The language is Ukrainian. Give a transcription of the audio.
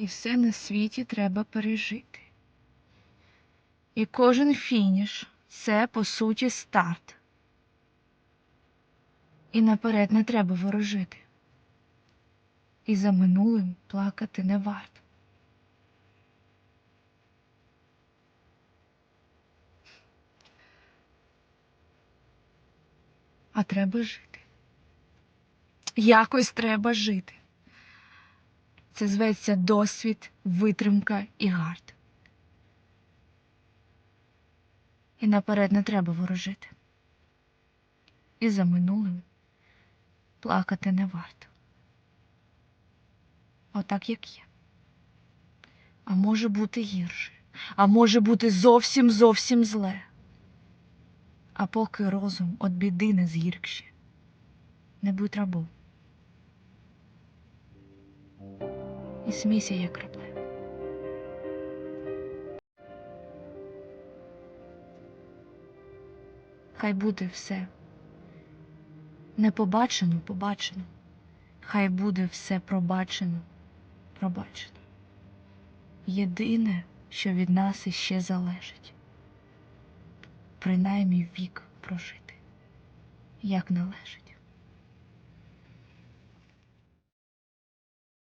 І все на світі треба пережити. І кожен фініш це, по суті, старт. І наперед не треба ворожити. І за минулим плакати не варто. А треба жити. Якось треба жити. Це зветься досвід, витримка і гард. І наперед не треба ворожити. І за минулим плакати не варто. Отак, як є. А може бути гірше, а може бути зовсім зовсім зле. А поки розум від біди не згіркще, не будь рабом. І смійся, як крапле. Хай буде все. Не побачено, побачено. Хай буде все пробачено, пробачено. Єдине, що від нас іще залежить, принаймні вік прожити, як належить.